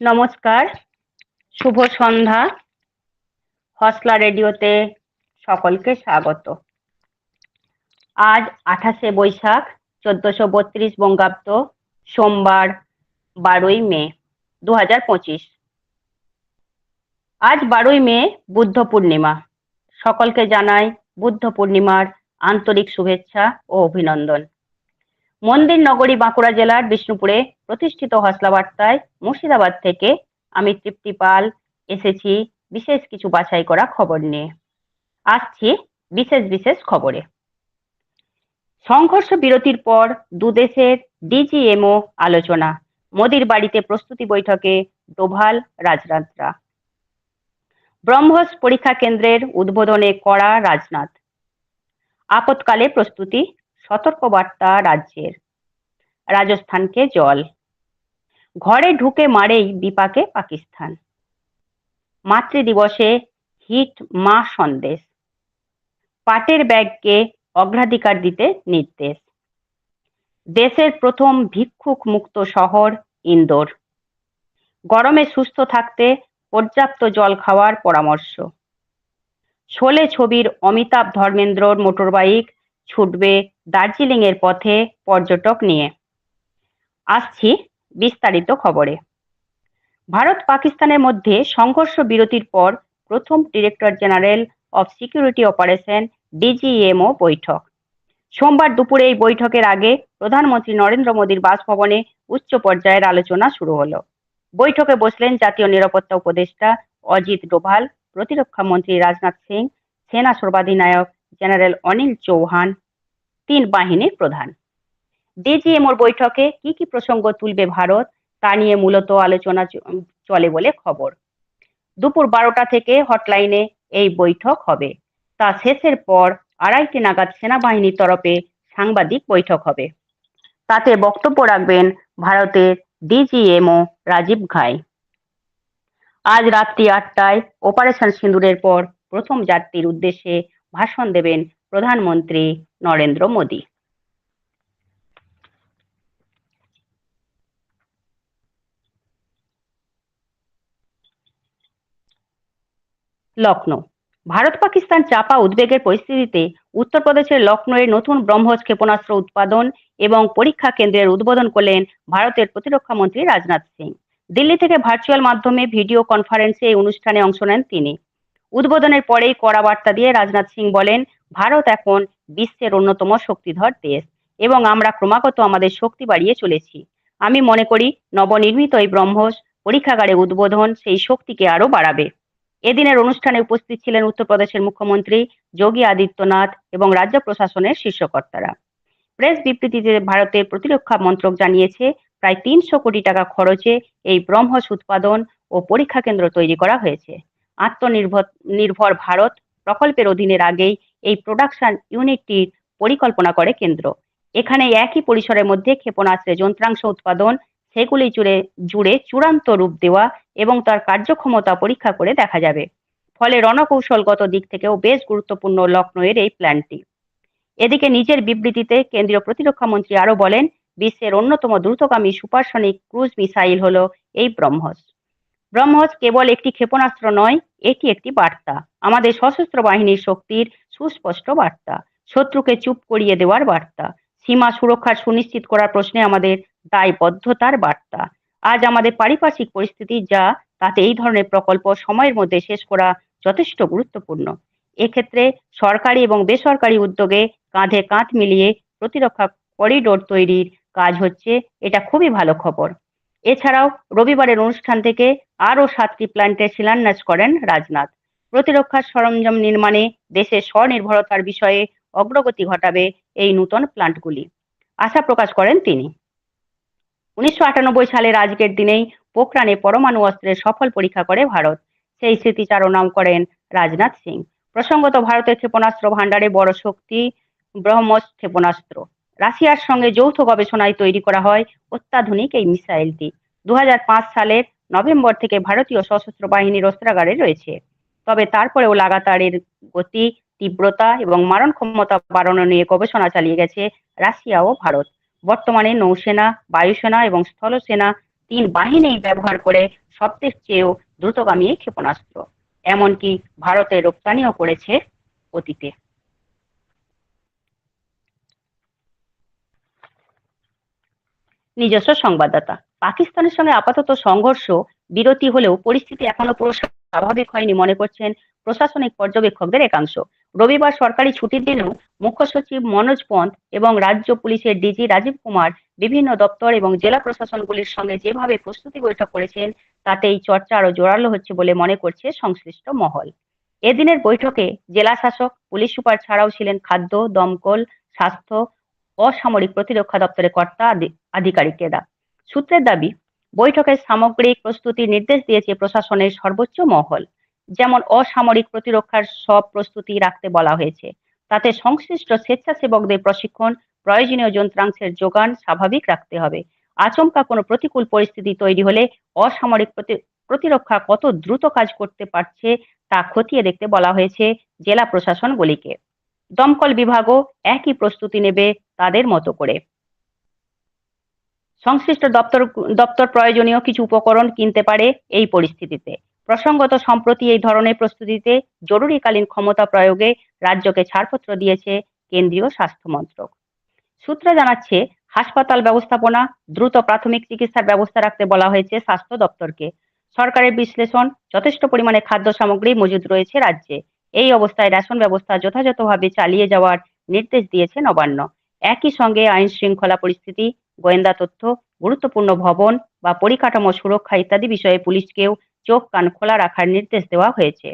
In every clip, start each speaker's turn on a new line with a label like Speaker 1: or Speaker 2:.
Speaker 1: নমস্কার, শুভ সন্ধ্যা। হসলা রেডিওতে সকলকে স্বাগত। আজ আঠাশে বৈশাখ, চোদ্দশো বত্রিশ বঙ্গাব্দ, সোমবার বারোই মে দু হাজার পঁচিশ। আজ বারোই মে, বুদ্ধ পূর্ণিমা। সকলকে জানাই বুদ্ধ পূর্ণিমার আন্তরিক শুভেচ্ছা ও অভিনন্দন। মন্দির নগরী বাঁকুড়া জেলার বিষ্ণুপুরে প্রতিষ্ঠিত হসলা বার্তায় মুর্শিদাবাদ থেকে আমি তৃপ্তি পাল এসেছি বিশেষ কিছু বাছাই করা খবর নিয়ে। আসছি বিশেষ বিশেষ খবরে। সংঘর্ষ বিরতির পর দুদেশের ডিজিএমও আলোচনা। মোদির বাড়িতে প্রস্তুতি বৈঠকে ডোভাল রাজনাথরা ব্রহ্মস পরীক্ষা কেন্দ্রের উদ্বোধনে করা রাজনাথ। আপতকালে প্রস্তুতি সতর্কবার্তা রাজ্যের রাজস্থানকে জল। ঘরে ঢুকে মারেই বিপাকে পাকিস্তান। মাতৃদিবসে হিট মা সন্দেশ। পাটের ব্যাগকে অগ্রাধিকার দিতে নির্দেশ। দেশের প্রথম ভিক্ষুক মুক্ত শহর ইন্দোর। গরমে সুস্থ থাকতে পর্যাপ্ত জল খাওয়ার পরামর্শ। শোলে ছবির অমিতাভ ধর্মেন্দ্রর মোটরবাইক ছুটবে দার্জিলিং এর পথে পর্যটক নিয়ে। আসছি বিস্তারিত খবরে। ভারত পাকিস্তানের মধ্যে সংঘর্ষ বিরতির পর প্রথম director general of security operation DGMO বৈঠক। সোমবার দুপুরে এই বৈঠকের আগে প্রধানমন্ত্রী নরেন্দ্র মোদীর বাসভবনে উচ্চ পর্যায়ের আলোচনা শুরু হলো। বৈঠকে বসলেন জাতীয় নিরাপত্তা উপদেষ্টা অজিত ডোভাল, প্রতিরক্ষা মন্ত্রী রাজনাথ সিং, সেনা সর্বাধিনায়ক জেনারেল অনিল চৌহান, তিন বাহিনীর প্রধান। ডিজিএমওর বৈঠকে কি কি প্রসঙ্গ তুলবে ভারত, তা নিয়ে মূলত আলোচনা চলে বলে খবর। দুপুর বারোটা থেকে হটলাইনে এই বৈঠক হবে। তা শেষের পর আড়াইটি নাগাদ সেনাবাহিনীর তরফে সাংবাদিক বৈঠক হবে। তাতে বক্তব্য রাখবেন ভারতের ডিজিএমও রাজীব ঘাই। আজ রাত্রি আটটায় অপারেশন সিঁদুরের পর প্রথম যাত্রীর উদ্দেশ্যে ভাষণ দেবেন প্রধানমন্ত্রী নরেন্দ্র মোদী। লখনৌ ভারত পাকিস্তান চাপা উদ্বেগের পরিস্থিতিতে উত্তরপ্রদেশের লখনৌয়ে নতুন ব্রহ্মস ক্ষেপণাস্ত্র উৎপাদন এবং পরীক্ষা কেন্দ্রের উদ্বোধন করলেন ভারতের প্রতিরক্ষা মন্ত্রী রাজনাথ সিং। দিল্লি থেকে ভার্চুয়াল মাধ্যমে ভিডিও কনফারেন্সে এই অনুষ্ঠানে অংশ নেন তিনি। উদ্বোধনের পরেই কড়া বার্তা দিয়ে রাজনাথ সিং বলেন, ভারত এখন বিশ্বের অন্যতম শক্তিধর দেশ এবং আমরা ক্রমাগত আমাদের শক্তি বাড়িয়ে চলেছি। আমি মনে করি নবনির্মিত এই ব্রহ্মস পরীক্ষাগারে উদ্বোধন সেই শক্তিকে আরও বাড়াবে। এদিনের অনুষ্ঠানে উপস্থিত ছিলেন উত্তরপ্রদেশের মুখ্যমন্ত্রী যোগী আদিত্যনাথ এবং রাজ্য প্রশাসনের শীর্ষকর্তারা। প্রেস বিবৃতিতে ভারতের প্রতিরক্ষা মন্ত্রক জানিয়েছে, প্রায় তিনশো কোটি টাকা খরচে এই ব্রহ্মস উৎপাদন ও পরীক্ষা কেন্দ্র তৈরি করা হয়েছে। আত্মনির্ভর, নির্ভর ভারত প্রকল্পের অধীনের আগেই এই প্রোডাকশন ইউনিটটির পরিকল্পনা করে কেন্দ্র। এখানে একই পরিসরের মধ্যে ক্ষেপণাস্ত্রের যন্ত্রাংশ উৎপাদন, সেগুলি জুড়ে জুড়ে চূড়ান্ত রূপ দেওয়া এবং তার কার্যক্ষমতা পরীক্ষা করে দেখা যাবে। ফলে রণকৌশলগত দিক থেকেও বেশ গুরুত্বপূর্ণ লখনৌয়ের এই প্ল্যানটি এদিকে নিজের বিবৃতিতে কেন্দ্রীয় প্রতিরক্ষা মন্ত্রী আরও বলেন, বিশ্বের অন্যতম দ্রুতগামী সুপারসনিক ক্রুজ মিসাইল হলো এই ব্রহ্মস। ব্রহ্মস কেবল একটি ক্ষেপণাস্ত্র নয়, এটি একটি বার্তা। আমাদের সশস্ত্র বাহিনীর শক্তির সুস্পষ্ট বার্তা। শত্রুকে চুপ করিয়ে দেওয়ার বার্তা। সীমা সুরক্ষা সুনিশ্চিত করার প্রশ্নে আমাদের দায়বদ্ধতার বার্তা। আজ আমাদের পারিপার্শ্বিক পরিস্থিতি যা, তাতে এই ধরনের প্রকল্প সময়ের মধ্যে শেষ করা যথেষ্ট গুরুত্বপূর্ণ। এক্ষেত্রে সরকারি এবং বেসরকারি উদ্যোগে কাঁধে কাঁধ মিলিয়ে প্রতিরক্ষা করিডোর তৈরির কাজ হচ্ছে, এটা খুবই ভালো খবর। এছাড়াও রবিবারের অনুষ্ঠান থেকে আরও সাতটি প্ল্যান্টের শিলান্যাস করেন রাজনাথ। প্রতিরক্ষা সরঞ্জাম নির্মাণে দেশের স্বনির্ভরতার বিষয়ে অগ্রগতি ঘটাবে এই নূতন প্ল্যান্টগুলি। আশা প্রকাশ করেন তিনি। উনিশশো আটানব্বই সালের আজকের দিনেই পোখরানে পরমাণু অস্ত্রের সফল পরীক্ষা করে ভারত। সেই স্মৃতিচারণাও করেন রাজনাথ সিং। প্রসঙ্গত ভারতের ক্ষেপণাস্ত্র ভাণ্ডারে বড় শক্তি ব্রহ্মস ক্ষেপণাস্ত্র। রাশিয়ার সঙ্গে যৌথ গবেষণায় তৈরি করা হয় অত্যাধুনিক এই মিসাইলটি। দু হাজার পাঁচ সালের নভেম্বর থেকে ভারতীয় সশস্ত্র বাহিনীর অস্ত্রাগারে রয়েছে। তবে তারপরেও লাগাতার এর গতি, তীব্রতা এবং মারণ ক্ষমতা বাড়ানো নিয়ে গবেষণা চালিয়ে গেছে রাশিয়া ও ভারত। বর্তমানে নৌসেনা, বায়ুসেনা এবং স্থলসেনা তিন বাহিনী ব্যবহার করে সবচেয়ে চেয়েও দ্রুতগামী ক্ষেপণাস্ত্র। এমনকি ভারতে রপ্তানিও করেছে অতীতে। নিজস্ব সংবাদদাতা। পাকিস্তানের সঙ্গে আপাতত সংঘর্ষ বিরতি হলেও পরিস্থিতি এখনও স্বাভাবিক হয়নি মনে করছেন প্রশাসনিক পর্যবেক্ষকদের একাংশ। রবিবার সরকারি ছুটির দিনেও মুখ্য সচিব মনোজ পন্থ এবং রাজ্য পুলিশের ডিজি রাজীব কুমার, বিভিন্ন দপ্তর এবং জেলা প্রশাসনগুলির সঙ্গে যেভাবে প্রস্তুতি বৈঠক করেছেন তাতে এই চর্চা আরও জোরালো হচ্ছে বলে মনে করছে সংশ্লিষ্ট মহল। এদিনের বৈঠকে জেলা শাসক, পুলিশ সুপার ছাড়াও ছিলেন খাদ্য, দমকল, স্বাস্থ্য অসামরিক প্রতিরক্ষা দপ্তরের কর্তা আধিকারিকেরা। সূত্রের দাবি, বৈঠকের সামগ্রিক প্রস্তুতির নির্দেশ দিয়েছে প্রশাসনের সর্বোচ্চ মহল। যেমন অসামরিক প্রতিরক্ষার সব প্রস্তুতি রাখতে বলা হয়েছে। তাতে সংশ্লিষ্ট স্বেচ্ছাসেবকদের প্রশিক্ষণ, প্রয়োজনীয় যন্ত্রাংশের যোগান স্বাভাবিক রাখতে হবে। আচমকা কোনো প্রতিকূল পরিস্থিতি তৈরি হলে অসামরিক প্রতিরক্ষা কত দ্রুত কাজ করতে পারছে তা খতিয়ে দেখতে বলা হয়েছে জেলা প্রশাসনগুলিকে। দমকল বিভাগও একই প্রস্তুতি নেবে তাদের মতো করে। সংশ্লিষ্ট দপ্তর দপ্তর প্রয়োজনীয় কিছু উপকরণ কিনতে পারে এই পরিস্থিতিতে। প্রসঙ্গত, সম্প্রতি এই ধরনের প্রস্তুতিতে জরুরিকালীন ক্ষমতা প্রয়োগে রাজ্যকে ছাড়পত্র দিয়েছে কেন্দ্রীয় স্বাস্থ্য মন্ত্রক। সূত্র জানাচ্ছে, হাসপাতাল ব্যবস্থাপনা দ্রুত প্রাথমিক চিকিৎসার ব্যবস্থা রাখতে বলা হয়েছে স্বাস্থ্য দপ্তরকে। সরকারের বিশ্লেষণ, যথেষ্ট পরিমাণে খাদ্য সামগ্রী মজুদ রয়েছে রাজ্যে। এই অবস্থায় রেশন ব্যবস্থা যথাযথভাবে চালিয়ে যাওয়ার নির্দেশ দিয়েছে নবান্ন। একই সঙ্গে আইন শৃঙ্খলা পরিস্থিতি, গোয়েন্দা তথ্য, গুরুত্বপূর্ণ ভবন বা পরিকাঠামো সুরক্ষা ইত্যাদি বিষয়ে পুলিশকেও চোখ কান খোলা রাখার নির্দেশ দেওয়া হয়েছে।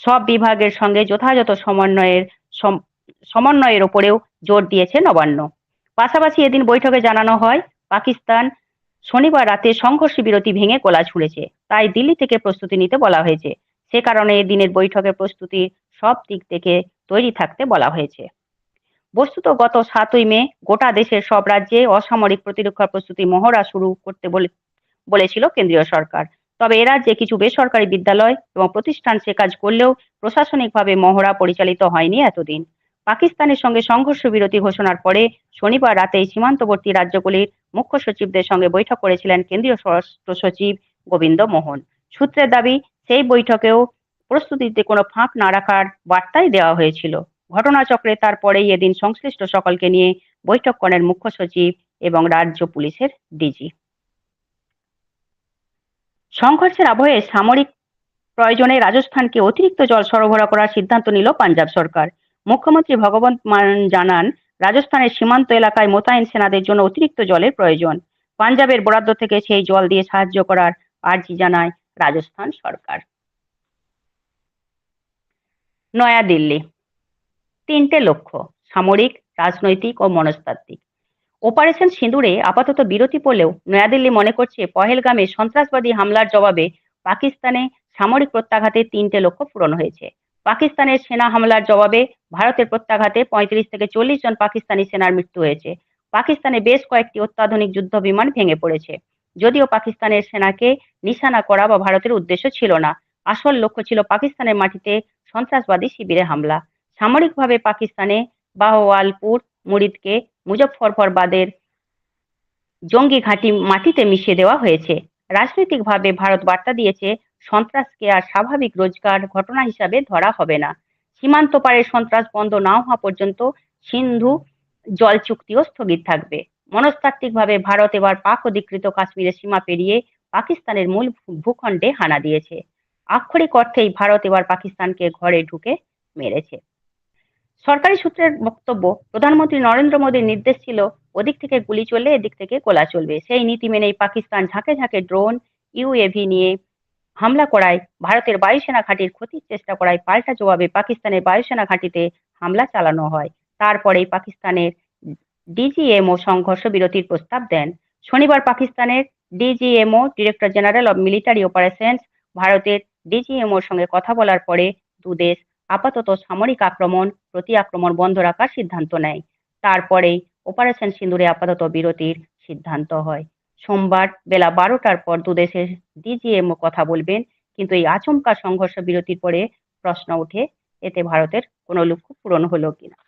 Speaker 1: সব বিভাগের সঙ্গে যথাযথ সমন্বয়ের সমন্বয়ের ওপরেও জোর দিয়েছে নবান্ন। পাশাপাশি এদিন বৈঠকে জানানো হয়, পাকিস্তান শনিবার রাতে সংঘর্ষ বিরতি ভেঙে গোলা ছুড়েছে। তাই দিল্লি থেকে প্রস্তুতি নিতে বলা হয়েছে। সে কারণে দিনের বৈঠকের প্রস্তুতি সব দিক থেকে তৈরি থাকতে বলা হয়েছে। বস্তুত গত সাতই মে গোটা দেশের সব রাজ্যে অসামরিক প্রতিরক্ষা প্রস্তুতি মহড়া শুরু করতে বলে, বলেছিল কেন্দ্রীয় সরকার। তবে এ রাজ্যে কিছু বেসরকারি বিদ্যালয় এবং প্রতিষ্ঠান সে কাজ করলেও প্রশাসনিকভাবে মহড়া পরিচালিত হয়নি এতদিন। পাকিস্তানের সঙ্গে সংঘর্ষ বিরতি ঘোষণার পরে শনিবার রাতে সীমান্তবর্তী রাজ্যগুলির মুখ্য সচিবদের সঙ্গে বৈঠক করেছিলেন কেন্দ্রীয় স্বরাষ্ট্র সচিব গোবিন্দ মোহন। সূত্রের দাবি সেই বৈঠকেও প্রস্তুতিতে কোনো ফাঁক না রাখার বার্তাই দেওয়া হয়েছিল। ঘটনাচক্রে তারপরেই এদিন সংশ্লিষ্ট সকলকে নিয়ে বৈঠক করেন মুখ্য সচিব এবং রাজ্য পুলিশের ডিজি। সংঘর্ষের আবহে সামরিক প্রয়োজনে রাজস্থানকে অতিরিক্ত জল সরবরাহ করার সিদ্ধান্ত নিল পাঞ্জাব সরকার। মুখ্যমন্ত্রী ভগবন্ত মান জানান, রাজস্থানের সীমান্ত এলাকায় মোতায়েন সেনাদের জন্য অতিরিক্ত জলের প্রয়োজন। পাঞ্জাবের বরাদ্দ থেকে সেই জল দিয়ে সাহায্য করার আর্জি জানায় রাজস্থান সরকার। নয়াদিল্লি, তিনটে লক্ষ্য সামরিক, রাজনৈতিক ও মনস্তাত্ত্বিক। অপারেশন সিঁদুরে আপাতত বিরতি পড়লেও নয়াদিল্লি মনে করছে পহেলগামে সন্ত্রাসবাদী হামলার জবাবে পাকিস্তানে সামরিক প্রত্যাঘাতে তিনটে লক্ষ্য পূরণ হয়েছে। পাকিস্তানের সেনা হামলার জবাবে ভারতের প্রত্যাঘাতে পঁয়ত্রিশ থেকে চল্লিশ জন পাকিস্তানি সেনার মৃত্যু হয়েছে। পাকিস্তানে বেশ কয়েকটি অত্যাধুনিক যুদ্ধ বিমান ভেঙে পড়েছে। যদিও পাকিস্তানের সেনাকে নিশানা করা বা ভারতের উদ্দেশ্য ছিল না, আসল লক্ষ্য ছিল পাকিস্তানের মাটিতে সন্ত্রাসবাদী শিবিরে হামলা। সামরিকভাবে পাকিস্তানে বাহওয়ালপুর, মুরিদকে মুজফ্ফরফরবাদের জঙ্গি ঘাঁটি মাটিতে মিশিয়ে দেওয়া হয়েছে। রাজনৈতিকভাবে ভারত বার্তা দিয়েছে, সন্ত্রাসকে আর স্বাভাবিক রোজগার ঘটনা হিসাবে ধরা হবে না। সীমান্ত পারের সন্ত্রাস বন্ধ না হওয়া পর্যন্ত সিন্ধু জল চুক্তিও স্থগিত থাকবে। মনস্তাত্ত্বিকভাবে ভারত এবার পাক অধিকৃত কাশ্মীরের সীমা পেরিয়ে পাকিস্তানের মূল ভূখণ্ডে হানা দিয়েছে। আক্ষরিক অর্থেই ভারত এবার পাকিস্তানকে ঘরে ঢুকে মেরেছে। সরকারি সূত্রের বক্তব্য, প্রধানমন্ত্রী নরেন্দ্র মোদীর নির্দেশ ছিল, ওদিক থেকে গুলি চললে এদিক থেকে গোলা চলবে। সেই নীতি মেনেই পাকিস্তান ঝাঁকে ঝাঁকে ড্রোন, ইউএভি নিয়ে হামলা করায়, ভারতের বায়ুসেনা ঘাঁটির ক্ষতির চেষ্টা করায় পাল্টা জবাবে পাকিস্তানের বায়ুসেনা ঘাঁটিতে হামলা চালানো হয়। তারপরেই পাকিস্তানের ডিজিএমও সংঘর্ষ বিরতির প্রস্তাব দেন। শনিবার পাকিস্তানের DGMO director general of military operations ভারতের ডিজিএমওর সঙ্গে কথা বলার পরে দুদেশ আপাতত সামরিক আক্রমণ প্রতি আক্রমণ বন্ধ রাখার সিদ্ধান্ত নেয়। তারপরেই অপারেশন সিন্দুরে আপাতত বিরতির সিদ্ধান্ত হয়। সোমবার বেলা বারোটার পর দুদেশের ডিজিএমও কথা বলবেন, কিন্তু এই আচমকা সংঘর্ষ বিরতির পরে প্রশ্ন ওঠে, এতে ভারতের কোনো লক্ষ্য পূরণ হলো কিনা।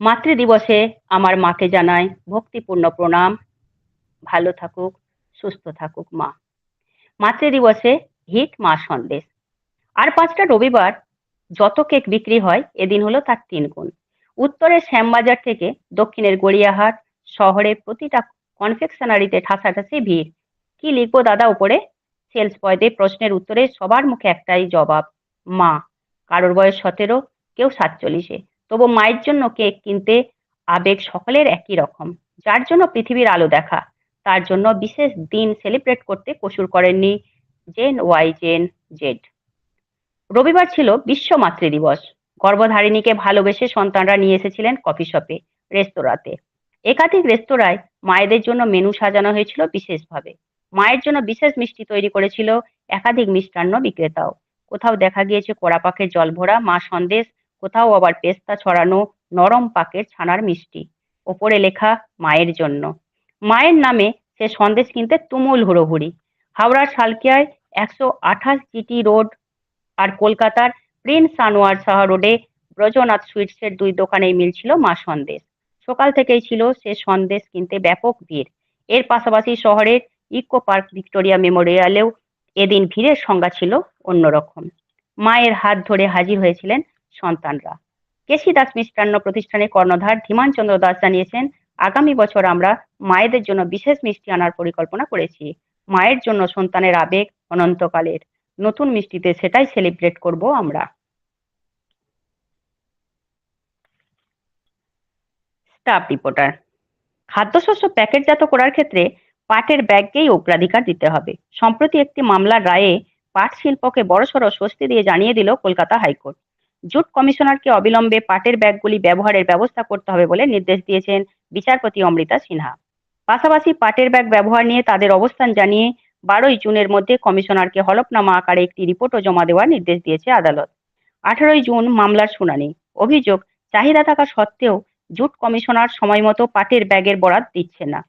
Speaker 1: মাতৃদিবসে আমার মাকে জানাই ভক্তিপূর্ণ প্রণাম। ভালো থাকুক, সুস্থ থাকুক মা। মাতৃদিবসে হিট মা সন্দেশ। আর পাঁচটা রবিবার যত কেক বিক্রি হয়, এদিন হলো তার তিন গুণ। উত্তরের শ্যামবাজার থেকে দক্ষিণের গড়িয়াহাট শহরে প্রতিটা কনফেকশনারিতে ঠাসাঠাসি ভিড়। কি লিখব দাদা উপরে? সেলস বয়দের প্রশ্নের উত্তরে সবার মুখে একটাই জবাব, মা। কারোর বয়স সতেরো, কেউ সাতচল্লিশে। তবু মায়ের জন্য কেক কিনতে আবেগ সকলের একই রকম। যার জন্য পৃথিবীর আলো দেখা, তার জন্য বিশেষ দিন সেলিব্রেট করতে কসুর করেননি জেন ওয়াই, জেন জেড। রবিবার ছিল বিশ্ব মাতৃ দিবস গর্ভধারিণীকে ভালোবেসে সন্তানরা নিয়ে এসেছিলেন কফি শপে, রেস্তোরাঁতে। একাধিক রেস্তোরাঁয় মায়েদের জন্য মেনু সাজানো হয়েছিল বিশেষভাবে। মায়ের জন্য বিশেষ মিষ্টি তৈরি করেছিল একাধিক মিষ্টান্ন বিক্রেতাও। কোথাও দেখা গিয়েছে কড়া পাকের জল ভরা মা সন্দেশ কোথাও আবার পেস্তা ছড়ানো নরম পাকের ছানার মিষ্টি। ওপরে লেখা, মায়ের জন্য। মায়ের নামে সে সন্দেশ কিনতে তুমুল হুড়োহুড়ি। হাওড়ার সালকিয়ায় একশো আঠাশ জিটি রোড আর কলকাতার প্রিন্স আনোয়ার শাহ রোডে ব্রজনাথ সুইটসের দুই দোকানেই মিলছিল মা সন্দেশ। সকাল থেকেই ছিল সে সন্দেশ কিনতে ব্যাপক ভিড়। এর পাশাপাশি শহরের ইকো পার্ক ভিক্টোরিয়া মেমোরিয়ালেও এদিন ভিড়ের সংজ্ঞা ছিল অন্যরকম। মায়ের হাত ধরে হাজির হয়েছিলেন সন্তানরা। কেশি দাস মিষ্টান্ন প্রতিষ্ঠানের কর্ণধার ধীমান চন্দ্র দাস জানিয়েছেন, আগামী বছর আমরা মায়েদের জন্য বিশেষ মিষ্টি আনার পরিকল্পনা করেছি। মায়ের জন্য সন্তানের আবেগ অনন্তকালের। নতুন মিষ্টিতে সেটাই সেলিব্রেট করব আমরা। স্টাফ রিপোর্টার খাদ্যশস্য প্যাকেটজাত করার ক্ষেত্রে পাটের ব্যাগকেই অগ্রাধিকার দিতে হবে। সম্প্রতি একটি মামলার রায়ে পাট শিল্পকে বড়সড় স্বস্তি দিয়ে জানিয়ে দিল কলকাতা হাইকোর্ট। জুট কমিশনারকে অবিলম্বে পাটের ব্যাগগুলি ব্যবহারের ব্যবস্থা করতে হবে বলে নির্দেশ দিয়েছেন বিচারপতি অমৃতা সিনহা। পাশাপাশি পাটের ব্যাগ ব্যবহার নিয়ে তাদের অবস্থান জানিয়ে বারোই জুনের মধ্যে কমিশনারকে হলফনামা আকারে একটি রিপোর্টও জমা দেওয়ার নির্দেশ দিয়েছে আদালত। আঠারোই জুন মামলার শুনানি। অভিযোগ, চাহিদা থাকা সত্ত্বেও জুট কমিশনার সময়মতো পাটের ব্যাগের বরাদ দিচ্ছে না।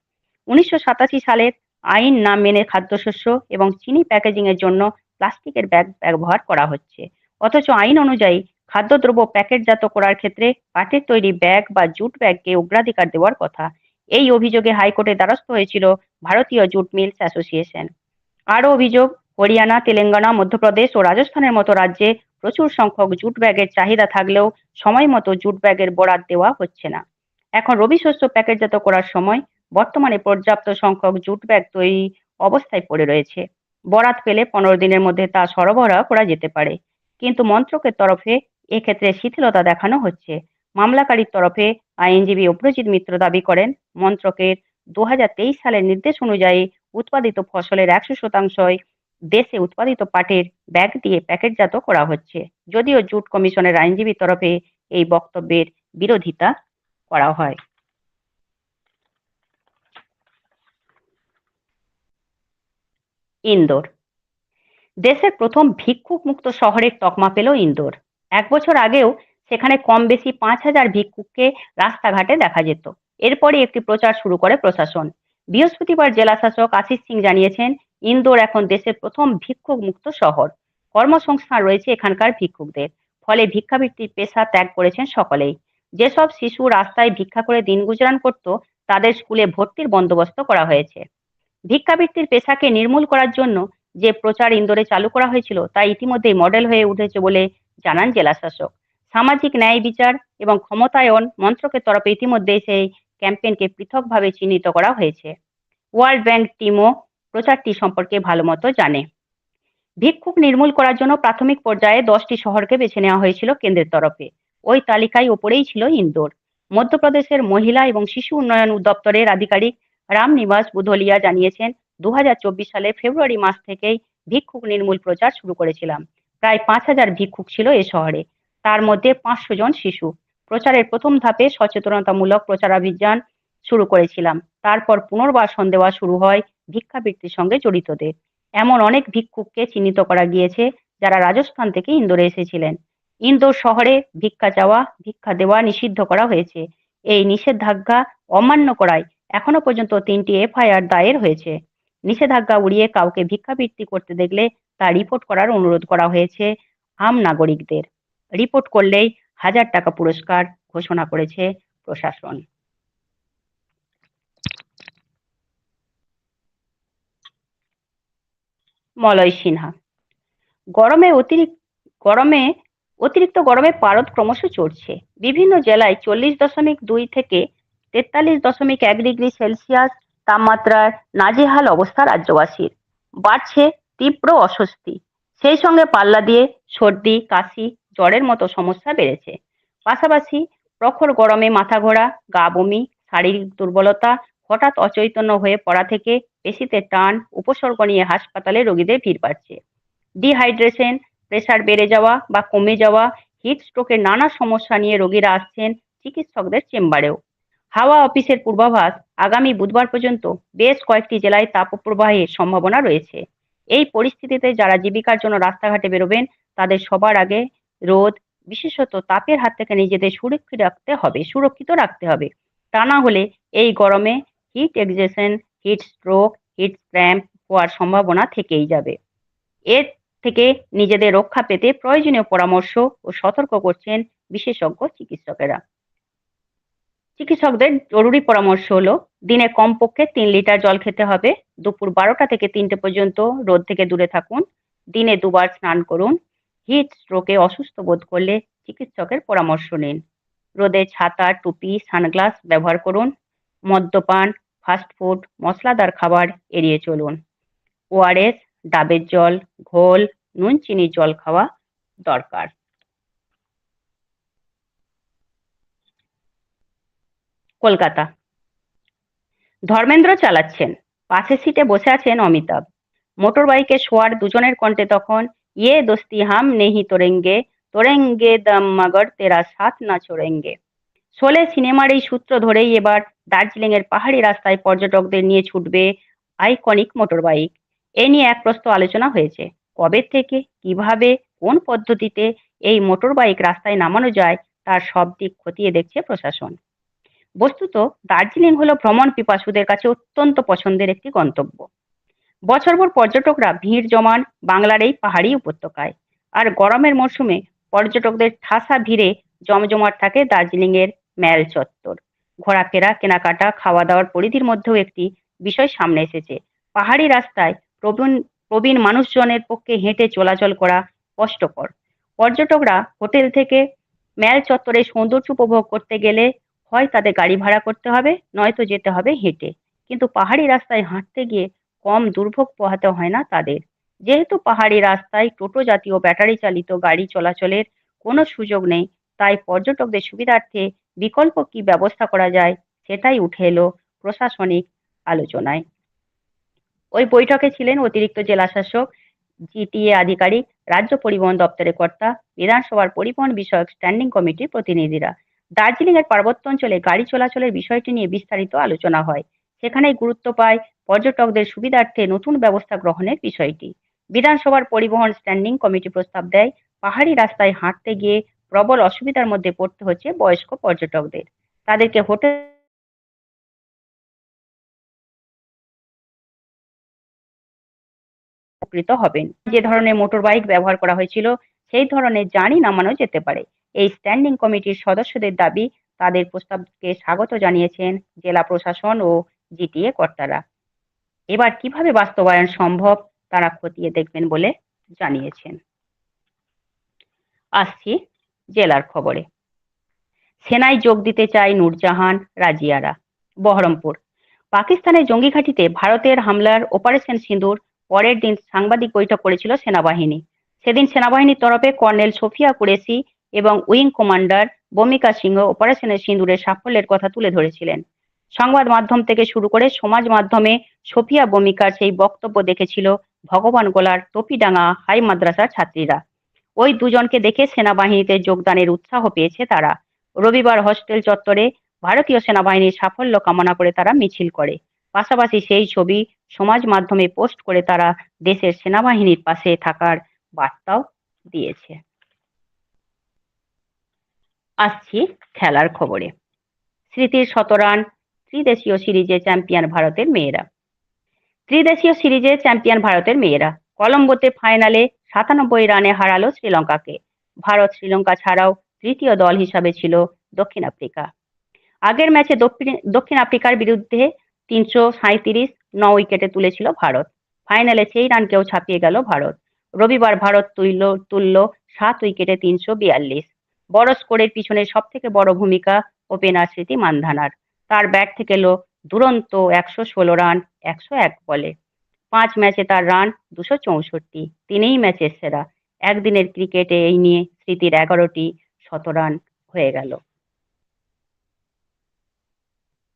Speaker 1: উনিশশো সাতাশি সালের আইন না মেনে খাদ্যশস্য এবং চিনি প্যাকেজিং এর জন্য প্লাস্টিকের ব্যাগ ব্যবহার করা হচ্ছে। অথচ আইন অনুযায়ী খাদ্যদ্রব্য প্যাকেটজাত করার ক্ষেত্রে পাটের তৈরি ব্যাগ বা জুট ব্যাগকে অগ্রাধিকার দেওয়ার কথা। এই অভিযোগে হাইকোর্টে দ্বারস্থ হয়েছিল ভারতীয় জুট মিলস অ্যাসোসিয়েশন। আরও অভিযোগ, হরিয়ানা, তেলেঙ্গানা, মধ্যপ্রদেশ ও রাজস্থানের মতো রাজ্যে প্রচুর সংখ্যক জুট ব্যাগের চাহিদা থাকলেও সময় মতো জুট ব্যাগের বরাদ দেওয়া হচ্ছে না। এখন রবি শস্য প্যাকেটজাত করার সময় বর্তমানে পর্যাপ্ত সংখ্যক জুট ব্যাগ তৈরি অবস্থায় পড়ে রয়েছে। বরাত পেলে পনেরো দিনের মধ্যে তা সরবরাহ করা যেতে পারে। কিন্তু মন্ত্রকের তরফে এক্ষেত্রে শিথিলতা দেখানো হচ্ছে। মামলাকারীর তরফে আইনজীবী অভ্রজিৎ মিত্র দাবি করেন মন্ত্রকের দু হাজার তেইশ সালের নির্দেশ অনুযায়ী উৎপাদিত ফসলের একশো শতাংশই দেশে উৎপাদিত পাটের ব্যাগ দিয়ে প্যাকেটজাত করা হচ্ছে। যদিও জুট কমিশনের আইনজীবীর তরফে এই বক্তব্যের বিরোধিতা করা হয়। ইন্দোর। দেশের প্রথম ভিক্ষুক মুক্ত শহরের তকমা পেল ইন্দোর। এক বছর আগেও সেখানে কম বেশি পাঁচ হাজার ভিক্ষুককে রাস্তাঘাটে দেখা যেত। এরপরই একটি প্রচার শুরু করে প্রশাসন। বৃহস্পতিবার জেলা শাসক আশিস সিং জানিয়েছেন, ইন্দোর এখন দেশের প্রথম ভিক্ষুক মুক্ত শহর। কর্মসংস্থান রয়েছে এখানকার ভিক্ষুকদের। ফলে ভিক্ষাবৃত্তির পেশা ত্যাগ করেছেন সকলেই। যেসব শিশু রাস্তায় ভিক্ষা করে দিন গুজরান করত, তাদের স্কুলে ভর্তির বন্দোবস্ত করা হয়েছে। ভিক্ষাবৃত্তির পেশাকে নির্মূল করার জন্য যে প্রচার ইন্দোরে চালু করা হয়েছিল তা ইতিমধ্যেই মডেল হয়ে উঠেছে বলে জানান জেলাশাসক সামাজিক ন্যায় বিচার এবং ক্ষমতায়ন মন্ত্রকের তরফে ইতিমধ্যে সেই ক্যাম্পেইনকে পৃথকভাবে চিহ্নিত করা হয়েছে। ওয়ার্ল্ড ব্যাংক টিমও প্রচারটি সম্পর্কে ভালো মতো জানে। ভিক্ষুক নির্মূল করার জন্য প্রাথমিক পর্যায়ে দশটি শহরকে বেছে নেওয়া হয়েছিল কেন্দ্রের তরফে। ওই তালিকায় ওপরেই ছিল ইন্দোর। মধ্যপ্রদেশের মহিলা এবং শিশু উন্নয়ন দপ্তরের আধিকারিক রামনিবাস বুধলিয়া জানিয়েছেন দু হাজার চব্বিশ সালে ফেব্রুয়ারি মাস থেকেই ভিক্ষুক নির্মূল প্রচার শুরু করেছিলাম। প্রায় পাঁচ হাজার ভিক্ষুক ছিল এ শহরে। তার মধ্যে পাঁচশো জন শিশু। প্রচারের প্রথম ধাপে সচেতনতামূলক প্রচারাভিযান শুরু করেছিলাম। তারপর পুনর্বাসন দেওয়া শুরু হয় ভিক্ষাবৃত্তির সঙ্গে জড়িতদের। এমন অনেক ভিক্ষুককে চিহ্নিত করা গিয়েছে যারা রাজস্থান থেকে ইন্দোরে এসেছিলেন। ইন্দোর শহরে ভিক্ষা চাওয়া, ভিক্ষা দেওয়া নিষিদ্ধ করা হয়েছে। এই নিষেধাজ্ঞা অমান্য করায় এখনও পর্যন্ত তিনটি এফআইআর দায়ের হয়েছে। নিষেধাজ্ঞা উড়িয়ে কাউকে ভিক্ষাবৃত্তি করতে দেখলে তা রিপোর্ট করার অনুরোধ করা হয়েছে আম নাগরিকদের। রিপোর্ট করলেই হাজার টাকা পুরস্কার ঘোষণা করেছে প্রশাসন। মলয় সিনহা। গরমে অতিরিক্ত গরমে অতিরিক্ত গরমে পারদ ক্রমশ চড়ছে। বিভিন্ন জেলায় চল্লিশ দশমিক দুই থেকে তেতাল্লিশ দশমিক এক ডিগ্রি সেলসিয়াস তাপমাত্রার নাজেহাল অবস্থা রাজ্যবাসীর। বাড়ছে তীব্র অস্বস্তি। সেই সঙ্গে পাল্লা দিয়ে সর্দি, কাশি, জ্বরের মতো সমস্যা বেড়েছে। পাশাপাশি প্রখর গরমে মাথা ঘোরা, গা বমি, শারীরিক দুর্বলতা হঠাৎ অচৈতন্য হয়ে পড়া থেকে পেশিতে টান, উপসর্গ নিয়ে হাসপাতালে রোগীদের ভিড় বাড়ছে। ডিহাইড্রেশন, প্রেশার বেড়ে যাওয়া বা কমে যাওয়া, হিট স্ট্রোকের নানা সমস্যা নিয়ে রোগীরা আসছেন চিকিৎসকদের চেম্বারেও। হাওয়া অফিসের পূর্বাভাস, আগামী বুধবার পর্যন্ত বেশ কয়েকটি জেলায় তাপপ্রবাহের সম্ভাবনা রয়েছে। এই পরিস্থিতিতে যারা জীবিকার জন্য রাস্তাঘাটে বেরোবেন, তাদের সবার আগে রোদ, বিশেষত তাপের হাত থেকে নিজেদের সুরক্ষিত রাখতে হবে, সুরক্ষিত রাখতে হবে। তা না হলে এই গরমে heat exhaustion heat stroke heat cramp হওয়ার সম্ভাবনা থেকেই যাবে। এর থেকে নিজেদের রক্ষা পেতে প্রয়োজনীয় পরামর্শ ও সতর্ক করছেন বিশেষজ্ঞ চিকিৎসকেরা। চিকিৎসকদের জরুরি পরামর্শ হলো, দিনে কমপক্ষে তিন লিটার জল খেতে হবে। দুপুর বারোটা থেকে তিনটে পর্যন্ত রোদ থেকে দূরে থাকুন। দিনে দুবার স্নান করুন। হিট স্ট্রোকে অসুস্থ বোধ করলে চিকিৎসকের পরামর্শ নিন। রোদে ছাতা, টুপি, সানগ্লাস ব্যবহার করুন। মদ্যপান ফাস্টফুড মশলাদার খাবার এড়িয়ে চলুন। ওআরএস ডাবের জল, ঘোল, নুন, চিনির জল খাওয়া দরকার। কলকাতা। ধর্মেন্দ্র চালাচ্ছেন। পাশের সিটে বসে আছেন অমিতাভ। মোটর বাইকে শোয়ার দুজনের কণ্ঠে তখন ইয়ে দোস্তি হাম নেহি তোরেঙ্গে তোরেঙ্গে দম মগর, তেরা সাথ না ছোড়েঙ্গে। শোলে সিনেমার এই সূত্র ধরেই এবার দার্জিলিং এর পাহাড়ি রাস্তায় পর্যটকদের নিয়ে ছুটবে আইকনিক মোটর বাইক এ নিয়ে এক প্রস্ত আলোচনা হয়েছে। কবে থেকে, কীভাবে, কোন পদ্ধতিতে এই মোটর বাইক রাস্তায় নামানো যায়, তার সব দিক খতিয়ে দেখছে প্রশাসন। বস্তুত দার্জিলিং হলো ভ্রমণ পিপাসুদের কাছে অত্যন্ত পছন্দের একটি গন্তব্য। বছরভর পর্যটকরা ভিড় জমান বাংলার এই পাহাড়ি উপত্যকায়। আর গরমের মরশুমে পর্যটকদের ঠাসা ভিড়ে জমজমাট থাকে দার্জিলিং এর ম্যাল চত্বর। ঘোরাফেরা, কেনাকাটা খাওয়া দাওয়ার পরিধির মধ্যেও একটি বিষয় সামনে এসেছে। পাহাড়ি রাস্তায় প্রবীণ প্রবীণ মানুষজনের পক্ষে হেঁটে চলাচল করা কষ্টকর। পর্যটকরা হোটেল থেকে ম্যাল চত্বরে সৌন্দর্য উপভোগ করতে গেলে হয় তাদের গাড়ি ভাড়া করতে হবে, নয়তো যেতে হবে হেঁটে। কিন্তু পাহাড়ি রাস্তায় হাঁটতে গিয়ে কম দুর্ভোগ পোহাতে হয় না তাদের। যেহেতু পাহাড়ি রাস্তায় টোটো জাতীয় ব্যাটারি চালিত গাড়ি চলাচলের কোনো সুযোগ নেই, তাই পর্যটকদের সুবিধার্থে বিকল্প কি ব্যবস্থা করা যায় সেটাই উঠে এলো প্রশাসনিক আলোচনায়। ওই বৈঠকে ছিলেন অতিরিক্ত জেলা শাসক, জিটিএ আধিকারিক, রাজ্য পরিবহন দপ্তরের কর্তা, বিধানসভার পরিবহন বিষয়ক স্ট্যান্ডিং কমিটির প্রতিনিধিরা। দার্জিলিং এর পার্বত্য অঞ্চলে গাড়ি চলাচলের বিষয়টি নিয়ে বিস্তারিত আলোচনা হয়। সেখানেই গুরুত্ব পায় পর্যটকদের সুবিধার্থে নতুন ব্যবস্থা গ্রহণের বিষয়টি। বিধানসভার পরিবহন স্ট্যান্ডিং কমিটি প্রস্তাব দেয়, পাহাড়ি রাস্তায় হাঁটতে গিয়ে প্রবল অসুবিধার মধ্যে পড়তে হচ্ছে বয়স্ক পর্যটকদের। তাদেরকে হোটেল উপকৃত হবেন। যে ধরনের মোটর বাইক ব্যবহার করা হয়েছিল, সেই ধরনের জানি নামানো যেতে পারে। এই স্ট্যান্ডিং কমিটির সদস্যদের দাবি তাদের প্রস্তাবকে স্বাগত জানিয়েছেন জেলা প্রশাসন ও জিটিএ কর্তারা। এবার কীভাবে বাস্তবায়ন সম্ভব তারা খতিয়ে দেখবেন বলে জানিয়েছেন। আসছি জেলার খবরে। সেনায় যোগ দিতে চায় নূরজাহান রাজিয়ারা, বহরমপুর। পাকিস্তানের জঙ্গি ঘাঁটিতে ভারতের হামলার অপারেশন সিঁদুর পরের দিন সাংবাদিক বৈঠক করেছিল সেনাবাহিনী। সেদিন সেনাবাহিনীর তরফে কর্নেল সোফিয়া কুরেশি এবং উইং কমান্ডার বমিকা সিংহ অপারেশনের সিঁদুরের সাফল্যের কথা তুলে ধরেছিলেন। সংবাদ মাধ্যম থেকে শুরু করে সমাজ মাধ্যমে সোফিয়া বমিকার সেই বক্তব্য দেখেছিল ভগবান গোলার টপিডাঙ্গা হাই মাদ্রাসার ছাত্রীরা। ওই দুজনকে দেখে সেনাবাহিনীতে যোগদানের উৎসাহ পেয়েছে তারা। রবিবার হস্টেল চত্বরে ভারতীয় সেনাবাহিনীর সাফল্য কামনা করে তারা মিছিল করে। পাশাপাশি সেই ছবি সমাজ মাধ্যমে পোস্ট করে তারা দেশের সেনাবাহিনীর পাশে থাকার বার্তাও দিয়েছে। আসছি খেলার খবরে। স্মৃতির শতরান ত্রিদেশীয় সিরিজে চ্যাম্পিয়ন ভারতের মেয়েরা। ত্রিদেশীয় সিরিজে চ্যাম্পিয়ন ভারতের মেয়েরা। কলম্বোতে ফাইনালে সাতানব্বই রানে হারালো শ্রীলঙ্কাকে। ভারত শ্রীলঙ্কা ছাড়াও তৃতীয় দল হিসাবে ছিল দক্ষিণ আফ্রিকা। আগের ম্যাচে দক্ষিণ আফ্রিকার বিরুদ্ধে তিনশো সাঁইত্রিশ ন উইকেটে তুলেছিল ভারত। ফাইনালে সেই রানকেও ছাপিয়ে গেল ভারত। রবিবার ভারত তুলল তুলল সাত উইকেটে তিনশো বিয়াল্লিশ। বড় স্কোরের পিছনে সব থেকে বড় ভূমিকা ওপেনার স্মৃতি মান্ধানার। তার ব্যাট থেকে এলো দুরন্ত একশো ষোলো রান, একশো এক বলে। পাঁচ ম্যাচে তার রান দুশো চৌষট্টি, তিনিই ম্যাচের সেরা। একদিনের ক্রিকেটে এই নিয়ে স্মৃতির এগারোটি শতরান হয়ে গেল।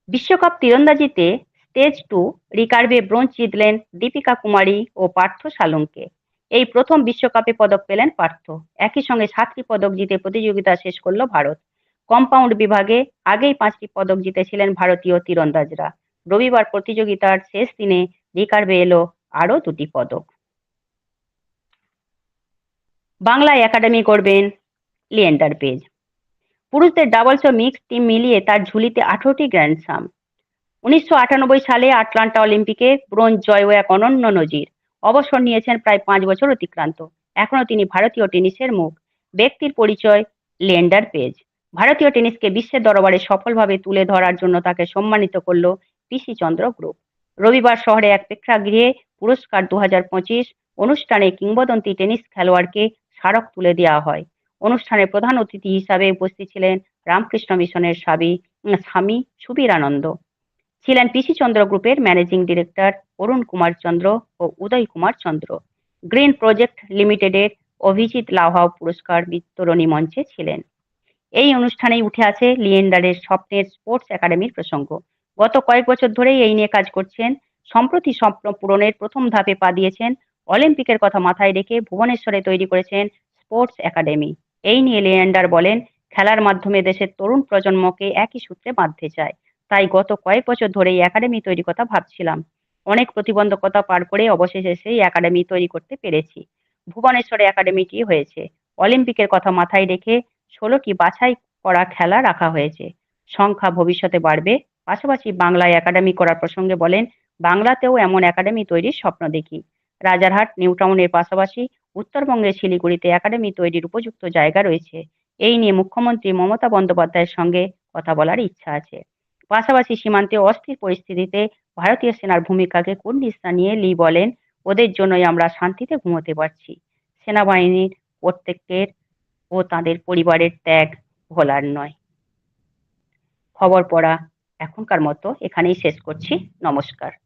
Speaker 1: বিশ্বকাপ তীরন্দাজিতে স্টেজ টু রিকার্ভে ব্রোঞ্জ জিতলেন দীপিকা কুমারী ও পার্থ সালুঙ্কে এই প্রথম বিশ্বকাপে পদক পেলেন পার্থ। একই সঙ্গে সাতটি পদক জিতে প্রতিযোগিতা শেষ করল ভারত। কম্পাউন্ড বিভাগে আগেই পাঁচটি পদক জিতেছিলেন ভারতীয় তীরন্দাজরা। রবিবার প্রতিযোগিতার শেষ দিনে রিকার্ভে এলো আরও দুটি পদক। বাংলায় একাডেমি করবেন লিয়েন্ডার পেজ। পুরুষদের ডাবলস ও মিক্স টিম মিলিয়ে তার ঝুলিতে আঠারোটি গ্র্যান্ড সাম উনিশশো আটানব্বই সালে আটলান্টা অলিম্পিকে ব্রোঞ্জ জয় ও এক অনন্য নজির। অবসর নিয়েছেন প্রায় পাঁচ বছর অতিক্রান্ত। এখনও তিনি ভারতীয় টেনিসের মুখ। ব্যক্তির পরিচয় লেন্ডার পেজ। ভারতীয় টেনিসকে বিশ্বের দরবারে সফলভাবে তুলে ধরার জন্য তাকে সম্মানিত করল পিসি চন্দ্র গ্রুপ। রবিবার শহরে এক প্রেক্ষাগৃহে পুরস্কার দু হাজার পঁচিশ অনুষ্ঠানে কিংবদন্তি টেনিস খেলোয়াড়কে স্মারক তুলে দেওয়া হয়। অনুষ্ঠানে প্রধান অতিথি হিসাবে উপস্থিত ছিলেন রামকৃষ্ণ মিশনের স্বামী স্বামী সুবীর আনন্দ ছিলেন পিসি চন্দ্র গ্রুপের ম্যানেজিং ডিরেক্টর অরুণ কুমার চন্দ্র ও উদয় কুমার চন্দ্র। গ্রিন প্রজেক্ট লিমিটেডের অভিজিৎ লাহাও পুরস্কার বিতরণী মঞ্চে ছিলেন। এই অনুষ্ঠানেই উঠে আসে লিয়েন্ডারের স্বপ্নের স্পোর্টস একাডেমির প্রসঙ্গ। গত কয়েক বছর ধরেই এই নিয়ে কাজ করছেন। সম্প্রতি স্বপ্ন পূরণের প্রথম ধাপে পা দিয়েছেন অলিম্পিকের কথা মাথায় রেখে ভুবনেশ্বরে তৈরি করেছেন স্পোর্টস একাডেমি। এই নিয়ে লিয়েন্ডার বলেন, খেলার মাধ্যমে দেশের তরুণ প্রজন্মকে একই সূত্রে বাঁধতে চায়। তাই গত কয়েক বছর ধরেই একাডেমি তৈরি কথা ভাবছিলাম। অনেক প্রতিবন্ধকতা পার করে অবশেষে সেই একাডেমি তৈরি করতে পেরেছি। ভুবনেশ্বরে একাডেমিটি হয়েছে। অলিম্পিকের কথা মাথায় রেখে ষোলোটি বাছাই করা খেলা রাখা হয়েছে। সংখ্যা ভবিষ্যতে বাড়বে। পাশাপাশি বাংলায় একাডেমি করার প্রসঙ্গে বলেন, বাংলাতেও এমন একাডেমি তৈরির স্বপ্ন দেখি। রাজারহাট, নিউ টাউনের পাশাপাশি উত্তরবঙ্গের শিলিগুড়িতে একাডেমি তৈরির উপযুক্ত জায়গা রয়েছে। এই নিয়ে মুখ্যমন্ত্রী মমতা বন্দ্যোপাধ্যায়ের সঙ্গে কথা বলার ইচ্ছা আছে। পাশাপাশি সীমান্তে অস্থির পরিস্থিতিতে ভারতীয় সেনার ভূমিকাকে কুর্নিশ নিয়ে লি বলেন, ওদের জন্যই আমরা শান্তিতে ঘুমোতে পারছি। সেনাবাহিনীর প্রত্যেকের ও তাদের পরিবারের ত্যাগ ভোলার নয়। খবর পড়া এখনকার মতো এখানেই শেষ করছি। নমস্কার।